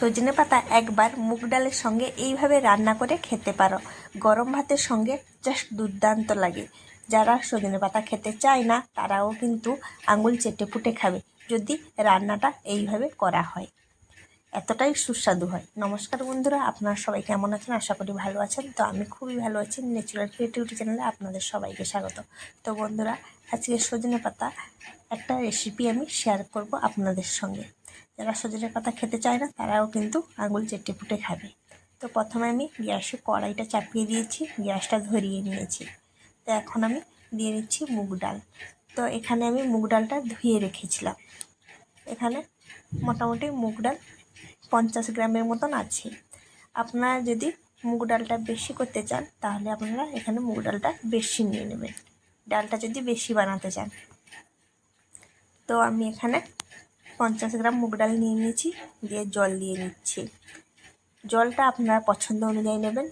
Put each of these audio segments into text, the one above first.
সজনে পাতা একবার মুগ ডালের সঙ্গে এইভাবে রান্না করে খেতে পারো। গরম ভাতের সঙ্গে জাস্ট দুর্দান্ত লাগে। যারা সজনে পাতা খেতে চায় না, তারাও কিন্তু আঙুল চেটে পুটে খাবে যদি রান্নাটা এইভাবে করা হয়। এতটাই সুস্বাদু হয়। নমস্কার বন্ধুরা, আপনারা সবাই কেমন আছেন? আশা করি ভালো আছেন। তো আমি খুবই ভালো আছি। ন্যাচুরাল ক্রিয়েটিভিটি চ্যানেলে আপনাদের সবাইকে স্বাগত। তো বন্ধুরা, আজকে সজনে পাতা একটা রেসিপি আমি শেয়ার করব আপনাদের সঙ্গে। যারা সজনে পাতা খেতে চায় না, তারাও কিন্তু আঙুল চেটে ফুটে খাবে। তো প্রথমে আমি গ্যাসে কড়াইটা চাপিয়ে দিয়েছি, গ্যাসটা ধরিয়ে নিয়েছি। তো এখন আমি দিয়ে নিচ্ছি মুগ ডাল। তো এখানে আমি মুগ ডালটা ধুয়ে রেখেছিলাম। এখানে মোটামুটি মুগ ডাল পঞ্চাশ গ্রামের মতন আছে। আপনারা যদি মুগ ডালটা বেশি করতে চান, তাহলে আপনারা এখানে মুগ ডালটা বেশি নিয়ে নেবেন। ডালটা যদি বেশি বানাতে চান। তো আমি এখানে পঞ্চাশ গ্রাম মুগ ডাল নিয়ে নিয়েছি, দিয়ে জল দিয়ে নিচ্ছি। জলটা আপনারা পছন্দ অনুযায়ী নেবেন।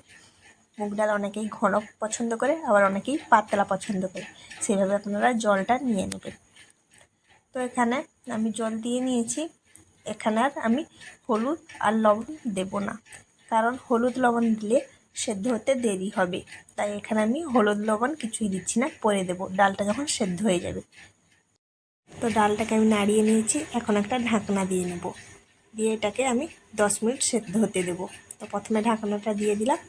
মুগ ডাল অনেকেই ঘন পছন্দ করে, আবার অনেকেই পাতলা পছন্দ করে। সেভাবে আপনারা জলটা নিয়ে নেবেন। তো এখানে আমি জল দিয়ে নিয়েছি। এখানে আর আমি হলুদ আর লবণ দেব না। কারণ হলুদ লবণ দিলে সেদ্ধ হতে দেরি হবে। তাই এখানে আমি হলুদ লবণ কিছুই দিচ্ছি না, পরে দেবো। ডালটা যখন সেদ্ধ হয়ে যাবে। তো ডালটাকে আমি নাড়িয়ে নিয়েছি। এখন একটা ঢাকনা দিয়ে নেব। দিয়ে এটাকে আমি দশ মিনিট সেদ্ধ হতে দেবো। তো প্রথমে ঢাকনাটা দিয়ে দিলাম।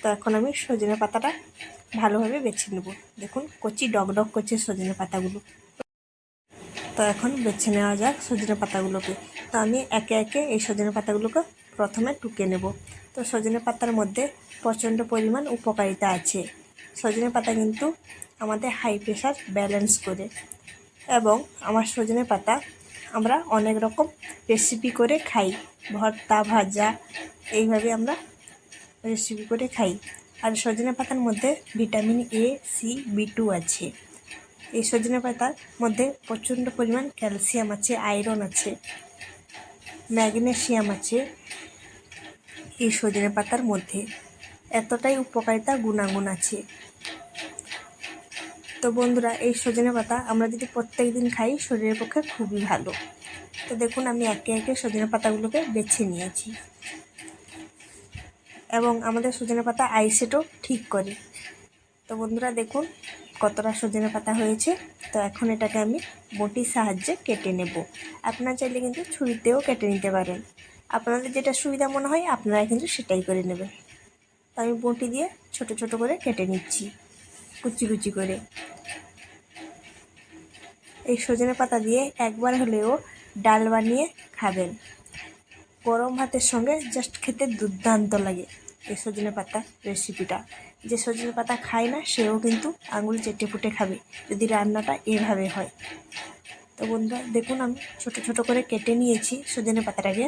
তো এখন আমি সজনে পাতাটা ভালোভাবে বেছে নেব। দেখুন, কচি ডগ করছে সজনে পাতাগুলো। তো এখন বেছে নেওয়া যাক সজনে পাতাগুলোকে। তো আমি একে একে এই সজনে পাতাগুলোকে প্রথমে টুকে নেব। তো সজনে পাতার মধ্যে প্রচণ্ড পরিমাণ উপকারিতা আছে। সজনে পাতা কিন্তু আমাদের হাই প্রেশার ব্যালেন্স করে। এবং আমার সজনে পাতা আমরা অনেক রকম রেসিপি করে খাই। ভর্তা, ভাজা, এইভাবে আমরা রেসিপি করে খাই। আর সজনে পাতার মধ্যে vitamin A C B two আছে। এই সজনে পাতার মধ্যে প্রচণ্ড পরিমাণ ক্যালসিয়াম আছে আয়রন আছে ম্যাগনেশিয়াম আছে এই সজনে পাতার মধ্যে। এতটাই উপকারিতা, গুণাগুণ আছে। তো বন্ধুরা, এই সজনে পাতা আমরা যদি প্রত্যেক দিন খাই, শরীরের পক্ষে খুবই ভালো। তো দেখুন, আমি একে একে সজনে পাতাগুলোকে বেছে নিয়েছি। এবং আমাদের সজনে পাতা আইসেটও ঠিক করে। তো বন্ধুরা, দেখুন কতটা সজনে পাতা হয়েছে। তো এখন এটাকে আমি বটির সাহায্যে কেটে নেব। আপনারা চাইলে কিন্তু ছুরিতেও কেটে নিতে পারেন। আপনাদের যেটা সুবিধা মনে হয়, আপনারা কিন্তু সেটাই করে নেবেন। তো আমি বটি দিয়ে ছোট ছোট করে কেটে নিচ্ছি, কুচি কুচি করে। এই সজনে পাতা দিয়ে একবার হলেও ডাল বানিয়ে খাবেন। গরম ভাতের সঙ্গে জাস্ট খেতে দুর্দান্ত লাগে এই সজনে পাতা রেসিপিটা যে সজনে পাতা খায় না, সেও কিন্তু আঙুল চেটে ফুটে খাবে যদি রান্নাটা এভাবে হয়। তো বন্ধুরা, দেখুন আমি ছোট ছোট করে কেটে নিয়েছি সজনে পাতাটাকে।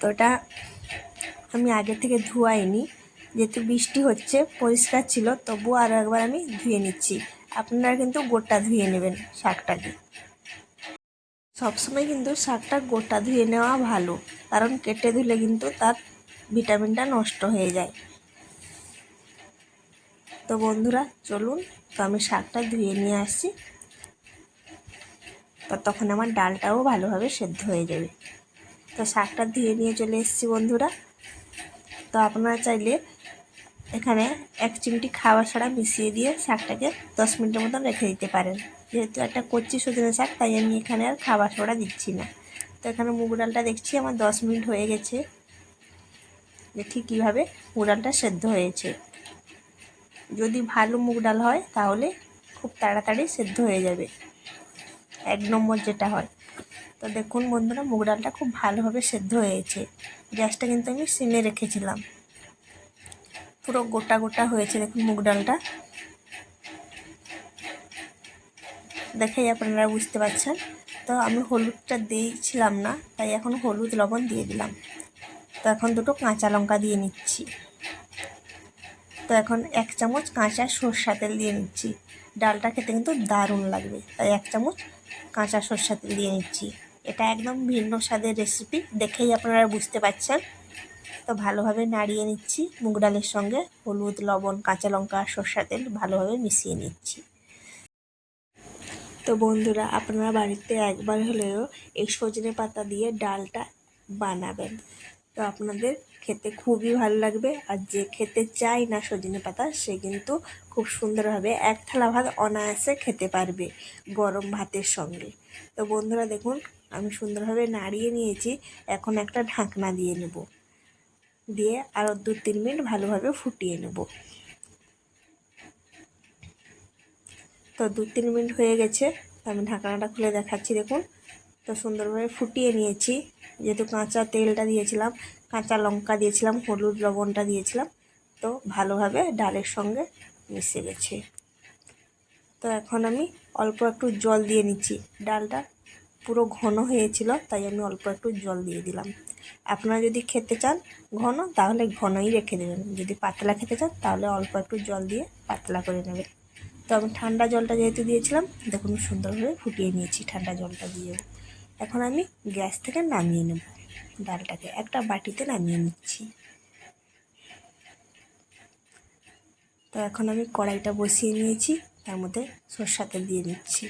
তো এটা আমি আগে থেকে ধোয়াইনি, যেহেতু বৃষ্টি হচ্ছে, পরিষ্কার ছিল, তবুও আরও একবার আমি ধুয়ে নিচ্ছি। আপনারা কিন্তু গোটা ধুয়ে নেবেন শাকটাকে। সবসময় কিন্তু শাকটা গোটা ধুয়ে নেওয়া ভালো, কারণ কেটে ধুলে কিন্তু তার ভিটামিনটা নষ্ট হয়ে যায়। তো বন্ধুরা, চলুন, তো আমি শাকটা ধুয়ে নিয়ে আসছি। তো তখন আমার ডালটাও ভালোভাবে সেদ্ধ হয়ে যাবে। তো শাকটা ধুয়ে নিয়ে চলে এসেছি বন্ধুরা। তো আপনারা চাইলে এখানে এক চিমটি খাবার ছাড়া মিশিয়ে দিয়ে শাকটাকে দশ মিনিটের মতন রেখে দিতে পারেন। যেহেতু একটা কচ্ছি সজনে শাক, তাই আমি এখানে আর খাবার সোডা দিচ্ছি না। তো এখানে মুগ ডালটা দেখছি আমার দশ মিনিট হয়ে গেছে। ঠিক কীভাবে মুগ ডালটা সেদ্ধ হয়েছে। যদি ভালো মুগ ডাল হয়, তাহলে খুব তাড়াতাড়ি সেদ্ধ হয়ে যাবে। এক নম্বর যেটা হয়। তো দেখুন বন্ধুরা, মুগ ডালটা খুব ভালোভাবে সেদ্ধ হয়েছে। গ্যাসটা কিন্তু আমি সিমে রেখেছিলাম। পুরো গোটা গোটা হয়েছে, দেখুন মুগ ডালটা। দেখেই আপনারা বুঝতে পারছেন। তো আমি হলুদটা দিয়েছিলাম না, তাই এখন হলুদ লবণ দিয়ে দিলাম। তো এখন দুটো কাঁচা লঙ্কা দিয়ে নিচ্ছি। তো এখন এক চামচ কাঁচা সর্ষা তেল দিয়ে নিচ্ছি। ডালটা খেতে কিন্তু দারুণ লাগবে। তাই এক চামচ কাঁচা সর্ষা তেল দিয়ে নিচ্ছি। এটা একদম ভিন্ন স্বাদের রেসিপি দেখেই আপনারা বুঝতে পারছেন। তো ভালোভাবে নাড়িয়ে নিচ্ছি। মুগ ডালের সঙ্গে হলুদ, লবণ, কাঁচা লঙ্কা আর সর্ষা তেল ভালোভাবে মিশিয়ে নিচ্ছি। তো বন্ধুরা, আপনারা বাড়িতে একবার হলেও এই সজনে পাতা দিয়ে ডালটা বানাবেন। তো আপনাদের খেতে খুবই ভালো লাগবে আর যে খেতে চায় না সজনে পাতা, সে কিন্তু খুব সুন্দরভাবে এক থালা ভাত অনায়াসে খেতে পারবে গরম ভাতের সঙ্গে। তো বন্ধুরা, দেখুন, আমি সুন্দরভাবে নাড়িয়ে নিয়েছি। এখন একটা ঢাকনা দিয়ে নেব। দিয়ে আরও দু তিন মিনিট ভালোভাবে ফুটিয়ে নেব। তো দু তিন মিনিট হয়ে গেছে আমি ঢাকনাটা খুলে দেখাচ্ছি, দেখুন। তো সুন্দরভাবে ফুটিয়ে নিয়েছি, যেহেতু কাঁচা তেলটা দিয়েছিলাম, কাঁচা লঙ্কা দিয়েছিলাম, হলুদ লবণটা দিয়েছিলাম, তো ভালোভাবে ডালের সঙ্গে মিশে গেছে। তো এখন আমি অল্প একটু জল দিয়ে নিচ্ছি ডালটা। পুরো ঘন হয়েছিল, তাই আমি অল্প একটু জল দিয়ে দিলাম। আপনারা যদি খেতে চান ঘন, তাহলে ঘনই রেখে দেবেন। যদি পাতলা খেতে চান, তাহলে অল্প একটু জল দিয়ে পাতলা করে নেবেন। তো আমি ঠান্ডা জলটা যেহেতু দিয়েছিলাম, দেখুন সুন্দরভাবে ফুটিয়ে নিয়েছি ঠান্ডা জলটা দিয়ে। এখন আমি গ্যাস থেকে নামিয়ে নেব ডালটাকে। একটা বাটিতে নামিয়ে নিচ্ছি। তো এখন আমি কড়াইটা বসিয়ে নিয়েছি, তার মধ্যে সর্ষা দিয়ে নিচ্ছি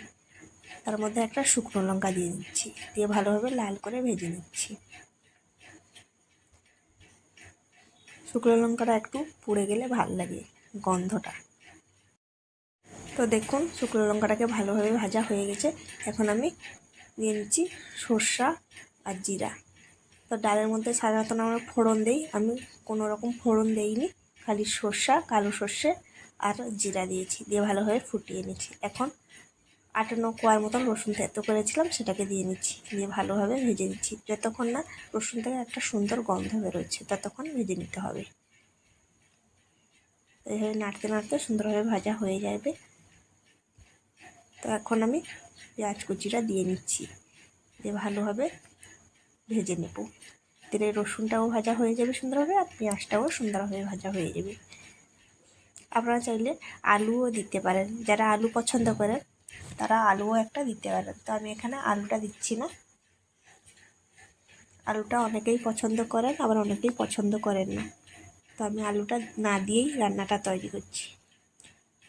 তার মধ্যে একটা শুকনো লঙ্কা দিয়ে দিচ্ছি। দিয়ে ভালোভাবে লাল করে ভেজে নিচ্ছি। শুকনো লঙ্কাটা একটু পুড়ে গেলে ভালো লাগে গন্ধটা। তো দেখুন, শুকনো লঙ্কাটাকে ভালোভাবে ভাজা হয়ে গেছে। এখন আমি দিয়ে নিচ্ছি সর্ষা আর জিরা। তো ডালের মধ্যে সাধারণত আমরা ফোড়ন দেই। আমি কোনো রকম ফোড়ন দেইনি, খালি সর্ষা, কালো সর্ষে আর জিরা দিয়েছি। দিয়ে ভালোভাবে ফুটিয়ে নিচ্ছি। এখন আটান্ন কোয়ার মতন রসুন থেতো করেছিলাম, সেটাকে দিয়ে নিচ্ছি। দিয়ে ভালোভাবে ভেজে নিচ্ছি। যতক্ষণ না রসুন থেকে একটা সুন্দর গন্ধ বেরোচ্ছে, ততক্ষণ ভেজে নিতে হবে। এইভাবে নাড়তে নাড়তে সুন্দরভাবে ভাজা হয়ে যাবে। তো এখন আমি পেঁয়াজ কুচিটা দিয়ে নিচ্ছি। দিয়ে ভালোভাবে ভেজে নেব। তেলে রসুনটাও ভাজা হয়ে যাবে সুন্দরভাবে, আর পেঁয়াজটাও সুন্দরভাবে ভাজা হয়ে যাবে। আপনারা চাইলে আলুও দিতে পারেন। যারা আলু পছন্দ করেন তারা আলুও একটা দিতে পারেন তো আমি এখানে আলুটা দিচ্ছি না। আলুটা অনেকেই পছন্দ করেন, আবার অনেকেই পছন্দ করেন না। তো আমি আলুটা না দিয়েই রান্নাটা তৈরি করছি।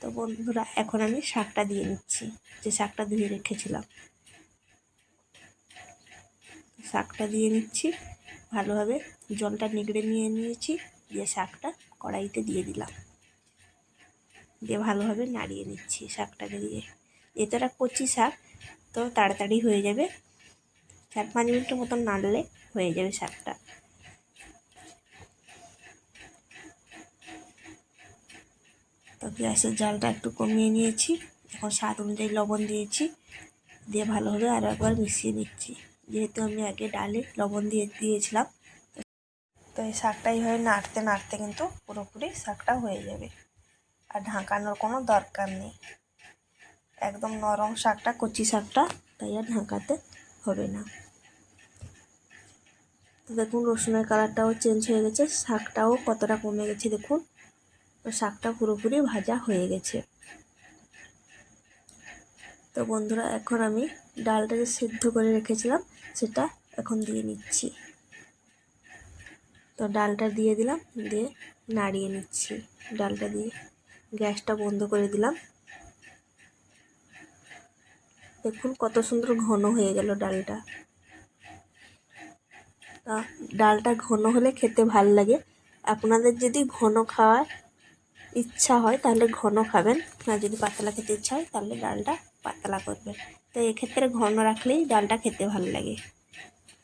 তো বন্ধুরা, এখন আমি শাকটা দিয়ে নিচ্ছি, যে শাকটা ধুয়ে রেখেছিলাম। শাকটা দিয়ে নিচ্ছি, ভালোভাবে জলটা নিগড়ে নিয়ে নিয়েছি, দিয়ে শাকটা কড়াইতে দিয়ে দিলাম। দিয়ে ভালোভাবে নাড়িয়ে নিচ্ছি শাকটাকে দিয়ে। এতটা কচি শাক তো তাড়াতাড়ি হয়ে যাবে। চার পাঁচ মিনিটের মতন নাড়লে হয়ে যাবে শাকটা। তো গ্যাসের জালটা একটু কমিয়ে নিয়েছি, এখন স্বাদ অনুযায়ী লবণ দিয়েছি। দিয়ে ভালোভাবে আরও একবার মিশিয়ে নিচ্ছি। যেহেতু আমি আগে ডালে লবণ দিয়ে দিয়েছিলাম তো এই শাকটা এইভাবে নাড়তে নাড়তে কিন্তু পুরোপুরি শাকটা হয়ে যাবে। আর ঢাকানোর কোনো দরকার নেই। একদম নরম শাকটা, কচি শাকটা, তাই আর ঢাকাতে হবে না। তো দেখুন, রসুনের কালারটাও চেঞ্জ হয়ে গেছে, শাকটাও কতটা কমে গেছে দেখুন। শাকটা পুরোপুরি ভাজা হয়ে গেছে। তো বন্ধুরা, এখন আমি ডালটা যে সিদ্ধ করে রেখেছিলাম, সেটা এখন দিয়ে নিচ্ছি। তো ডালটা দিয়ে দিলাম, দিয়ে নাড়িয়ে নিচ্ছি। ডালটা দিয়ে গ্যাসটা বন্ধ করে দিলাম। দেখুন কত সুন্দর ঘন হয়ে গেল ডালটা। তা ডালটা ঘন হলে খেতে ভালো লাগে। আপনাদের যদি ঘন খাওয়ার ইচ্ছা হয়, তাহলে ঘন খাবেন। আর যদি পাতলা খেতে ইচ্ছা হয়, তাহলে ডালটা পাতলা করবেন। তো এক্ষেত্রে ঘন রাখলেই ডালটা খেতে ভালো লাগে।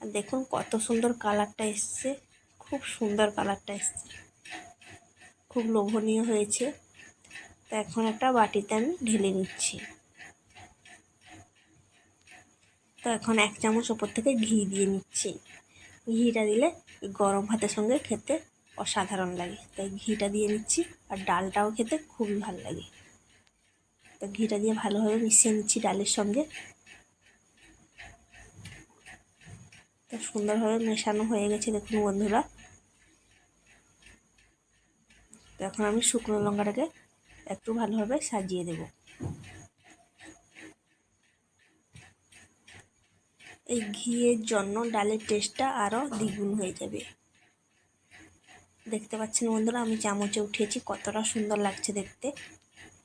আর দেখুন কত সুন্দর কালারটা এসছে। খুব সুন্দর কালারটা এসছে। খুব লোভনীয় হয়েছে। তো এখন একটা বাটিতে আমি ঢেলে নিচ্ছি। তো এখন এক চামচ ওপর থেকে ঘি দিয়ে নিচ্ছি। ঘিটা দিলে গরম ভাতের সঙ্গে খেতে অসাধারণ লাগে। তাই ঘিটা দিয়ে নিচ্ছি আর ডালটাও খেতে খুবই ভালো লাগে। তো ঘিটা দিয়ে ভালোভাবে মিশিয়ে নিচ্ছি ডালের সঙ্গে। তো সুন্দরভাবে মেশানো হয়ে গেছে দেখুন বন্ধুরা। তো এখন আমি শুকনো লঙ্কাটাকে একটু ভালোভাবে সাজিয়ে দেব। এই ঘিয়ের জন্য ডালের টেস্টটা আরও দ্বিগুণ হয়ে যাবে। দেখতে পাচ্ছেন বন্ধুরা, আমি চামচে উঠিয়েছি, কতটা সুন্দর লাগছে দেখতে।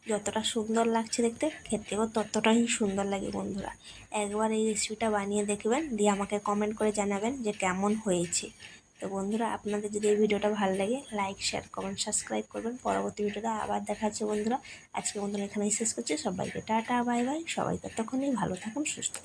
যতটা সুন্দর লাগছে দেখতে, খেতেও ততটাই সুন্দর লাগে বন্ধুরা। একবার এই রেসিপিটা বানিয়ে দেখবেন, দিয়ে আমাকে কমেন্ট করে জানাবেন যে কেমন হয়েছে। তো বন্ধুরা, আপনাদের যদি এই ভিডিওটা ভালো লাগে লাইক শেয়ার কমেন্ট সাবস্ক্রাইব করবেন। পরবর্তী ভিডিওটা আবার দেখা হচ্ছে বন্ধুরা। আজকে বন্ধুরা এখানেই শেষ করছি। সবাইকে টাটা বাই বাই সবাই ততক্ষণই ভালো থাকুন, সুস্থ থাকুন।